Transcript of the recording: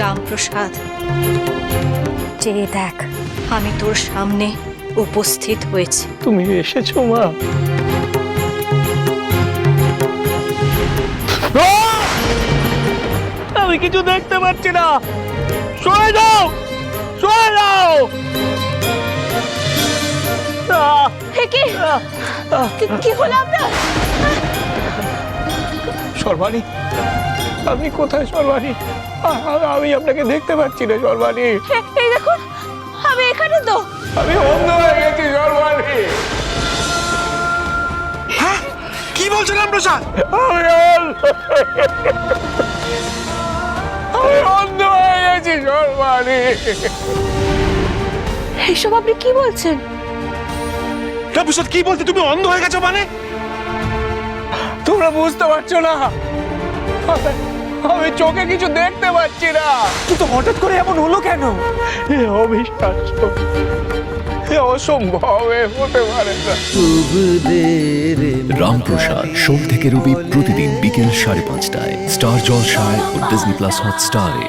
রামপ্রসাদ চেয়ে দেখ আমি তোর সামনে উপস্থিত হয়েছি। তুমি এসেছ মা। আমি কিছু দেখতে পাচ্ছি না। সরে যাও! সরে যাও! কি কি হলো আপনার? সর্বাণী আপনি কোথায় সর্বাণী আ- আ- আমি আপনাকে দেখতে পাচ্ছি না সর্বাণী এই দেখুন আমি এখানে তো। আমি অন্ধ হয়ে গেছি সর্বাণী কি বলছেন রামপ্রসাদ আমি অন্ধ আমি অন্ধ হয়ে গেছি সর্বাণী এইসব আপনি কি বলছেন? রামপ্রসাদ কি বলতে তুমি অন্ধ হয়ে গেছো মানে? তোমরা বুঝতে পারছ না। আমি চোখে কিছু দেখতে পাচ্ছি না। কিন্তু হঠাৎ করে এমন হলো কেন? এ অবিশ্বাস্য। এ অসম্ভব এ হতে পারে না। রামপ্রসাদ সোম থেকে রবি প্রতিদিন বিকেল সাড়ে পাঁচটায়। স্টার জলসায় ও ডিজনি প্লাস হটস্টারে।